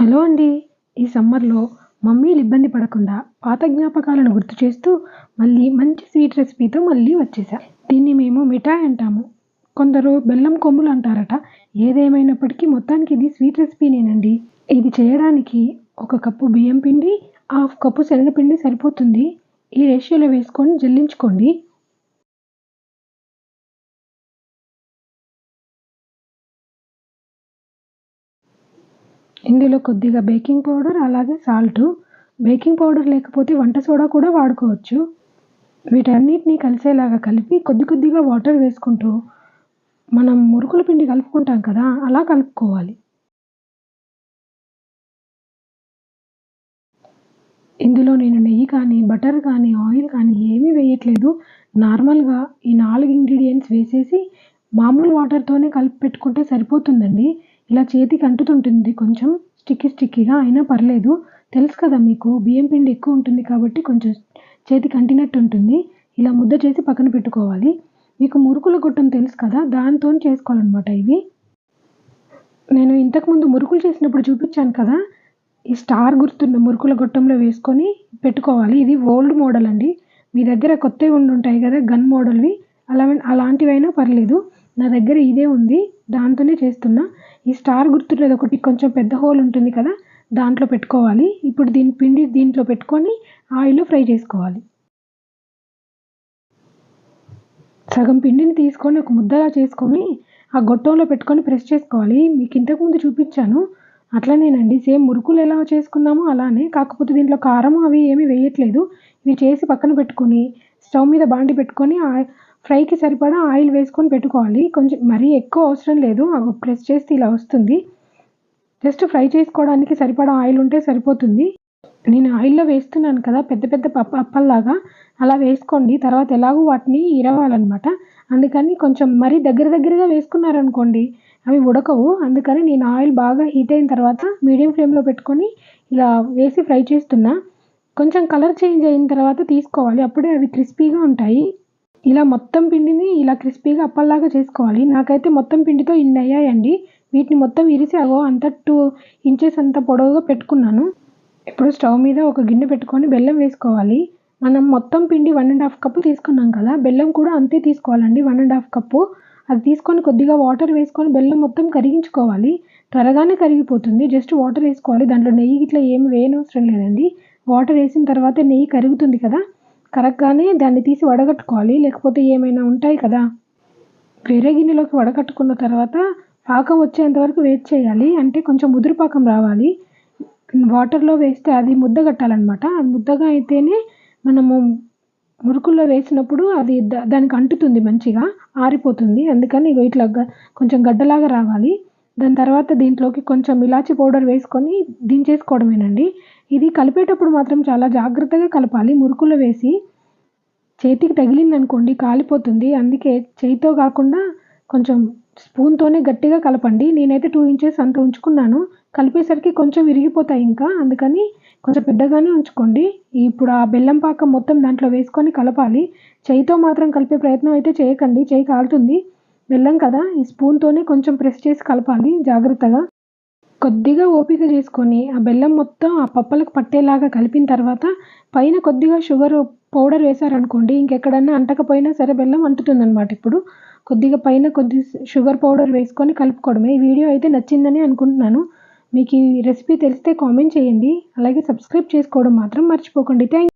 Hello అండి. ఈ సమ్మర్లో మమ్మీలు ఇబ్బంది పడకుండా పాత జ్ఞాపకాలను గుర్తు చేస్తూ మళ్ళీ మంచి స్వీట్ రెసిపీతో మళ్ళీ వచ్చేసా. దీన్ని మేము మిఠాయి అంటాము. కొందరు బెల్లం కొమ్ములు అంటారట. ఏదేమైనప్పటికీ మొత్తానికి ఇది స్వీట్ రెసిపీనేనండి. ఇది చేయడానికి ఒక కప్పు బియ్యం పిండి హాఫ్ కప్పు శనగపిండి సరిపోతుంది. ఈ రేషియోలో వేసుకొని జల్లించుకోండి. ఇందులో కొద్దిగా బేకింగ్ పౌడర్ అలాగే సాల్ట్. బేకింగ్ పౌడర్ లేకపోతే వంట సోడా కూడా వాడుకోవచ్చు. వీటన్నిటిని కలిసేలాగా కలిపి కొద్ది కొద్దిగా వాటర్ వేసుకుంటూ మనం మురుకుల పిండి కలుపుకుంటాం కదా అలా కలుపుకోవాలి. ఇందులో నేను నెయ్యి కానీ బటర్ కానీ ఆయిల్ కానీ ఏమీ వేయట్లేదు. నార్మల్గా ఈ నాలుగు ఇంగ్రీడియంట్స్ వేసేసి మామూలు వాటర్తోనే కలిపి పెట్టుకుంటే సరిపోతుందండి. ఇలా చేతికి అంటుతుంటుంది. కొంచెం స్టిక్కీ స్టిక్కీగా అయినా పర్లేదు. తెలుసు కదా మీకు బియ్యం పిండి ఎక్కువ ఉంటుంది కాబట్టి కొంచెం చేతికి అంటినట్టు ఉంటుంది ఇలా ముద్ద చేసి పక్కన పెట్టుకోవాలి. మీకు మురుకుల గొట్టం తెలుసు కదా దాంతో చేసుకోవాలన్నమాట ఇవి. నేను ఇంతకుముందు మురుకులు చేసినప్పుడు చూపించాను కదా ఈ స్టార్ గుర్తున్న మురుకుల గొట్టంలో వేసుకొని పెట్టుకోవాలి. ఇది ఓల్డ్ మోడల్ అండి. మీ దగ్గర కొత్తవి ఉండి ఉంటాయి కదా గన్ మోడల్వి. అలా అలాంటివైనా పర్లేదు. నా దగ్గర ఇదే ఉంది దాంతోనే చేస్తున్నా. ఈ స్టార్ గుర్తుండేది ఒకటి కొంచెం పెద్ద హోల్ ఉంటుంది కదా దాంట్లో పెట్టుకోవాలి. ఇప్పుడు దీని పిండి దీంట్లో పెట్టుకొని ఆయిల్లో ఫ్రై చేసుకోవాలి. సగం పిండిని తీసుకొని ఒక ముద్దలా చేసుకొని ఆ గొట్టంలో పెట్టుకొని ప్రెస్ చేసుకోవాలి. మీకు ఇంతకుముందు చూపించాను. అట్లనేనండి సేమ్ మురుకులు ఎలా చేసుకున్నామో అలానే. కాకపోతే దీంట్లో కారం అవి ఏమీ వేయట్లేదు. ఇవి చేసి పక్కన పెట్టుకొని స్టవ్ మీద బాండి పెట్టుకొని ఫ్రైకి సరిపడా ఆయిల్ వేసుకొని పెట్టుకోవాలి. కొంచెం మరీ ఎక్కువ అవసరం లేదు. అవి ప్రెస్ చేస్తే ఇలా వస్తుంది. జస్ట్ ఫ్రై చేసుకోవడానికి సరిపడా ఆయిల్ ఉంటే సరిపోతుంది. నేను ఆయిల్లో వేస్తున్నాను కదా పెద్ద పెద్ద పప్ప అప్పల్లాగా. అలా వేసుకోండి. తర్వాత ఎలాగో వాటిని ఇరవాలన్నమాట. అందుకని కొంచెం మరీ దగ్గర దగ్గరగా వేసుకున్నారనుకోండి అవి ఉడకవు. అందుకని నేను ఆయిల్ బాగా హీట్ అయిన తర్వాత మీడియం ఫ్లేమ్లో పెట్టుకొని ఇలా వేసి ఫ్రై చేస్తున్నా. కొంచెం కలర్ చేంజ్ అయిన తర్వాత తీసుకోవాలి. అప్పుడే అవి క్రిస్పీగా ఉంటాయి. ఇలా మొత్తం పిండిని ఇలా క్రిస్పీగా అప్పల్లాగా చేసుకోవాలి. నాకైతే మొత్తం పిండితో ఇన్ని అయ్యాయండి. వీటిని మొత్తం ఇరిసి అగో అంత టూ ఇంచెస్ అంత పొడవుగా పెట్టుకున్నాను. ఇప్పుడు స్టవ్ మీద ఒక గిన్నె పెట్టుకొని బెల్లం వేసుకోవాలి. మనం మొత్తం పిండి వన్ అండ్ హాఫ్ కప్పు తీసుకున్నాం కదా బెల్లం కూడా అంతే తీసుకోవాలండి వన్ అండ్ హాఫ్ కప్పు. అది తీసుకొని కొద్దిగా వాటర్ వేసుకొని బెల్లం మొత్తం కరిగించుకోవాలి. త్వరగానే కరిగిపోతుంది. జస్ట్ వాటర్ వేసుకోవాలి. దాంట్లో నెయ్యి ఇట్లా ఏమి వేయనవసరం లేదండి. వాటర్ వేసిన తర్వాత నెయ్యి కరుగుతుంది కదా. కరగ్గానే దాన్ని తీసి వడగట్టుకోవాలి. లేకపోతే ఏమైనా ఉంటాయి కదా. వేరే గిన్నెలోకి వడగట్టుకున్న తర్వాత పాకం వచ్చేంత వరకు వెయిట్ చేయాలి. అంటే కొంచెం ముదురు పాకం రావాలి. వాటర్లో వేస్తే అది ముద్ద కట్టాలన్నమాట. అది ముద్దగా అయితేనే మనము మురుకుల్లో వేసినప్పుడు అది దానికి అంటుతుంది మంచిగా ఆరిపోతుంది. అందుకని ఇట్లా కొంచెం గడ్డలాగా రావాలి. దాని తర్వాత దీంట్లోకి కొంచెం ఇలాచి పౌడర్ వేసుకొని దించేసుకోవడమేనండి. ఇది కలిపేటప్పుడు మాత్రం చాలా జాగ్రత్తగా కలపాలి. మురుకులు వేసి చేతికి తగిలిందనుకోండి కాలిపోతుంది. అందుకే చేయితో కాకుండా కొంచెం స్పూన్తోనే గట్టిగా కలపండి. నేనైతే టూ ఇంచెస్ అంత ఉంచుకున్నాను. కలిపేసరికి కొంచెం విరిగిపోతాయి ఇంకా. అందుకని కొంచెం పెద్దగానే ఉంచుకోండి. ఇప్పుడు ఆ బెల్లం పాకం మొత్తం దాంట్లో వేసుకొని కలపాలి. చేయితో మాత్రం కలిపే ప్రయత్నం అయితే చేయకండి. చేయి కాలుతుంది. బెల్లం కదా ఈ స్పూన్తోనే కొంచెం ప్రెస్ చేసి కలపాలి జాగ్రత్తగా. కొద్దిగా ఓపిక చేసుకొని ఆ బెల్లం మొత్తం ఆ పప్పలకు పట్టేలాగా కలిపిన తర్వాత పైన కొద్దిగా షుగర్ పౌడర్ వేశారనుకోండి ఇంకెక్కడన్నా అంటకపోయినా సరే బెల్లం అంటుతుందన్నమాట ఇప్పుడు. కొద్దిగా పైన కొద్ది షుగర్ పౌడర్ వేసుకొని కలుపుకోవడమే. ఈ వీడియో అయితే నచ్చిందని అనుకుంటున్నాను. మీకు ఈ రెసిపీ తెలిస్తే కామెంట్ చేయండి. అలాగే సబ్స్క్రైబ్ చేసుకోవడం మాత్రం మర్చిపోకండి. థ్యాంక్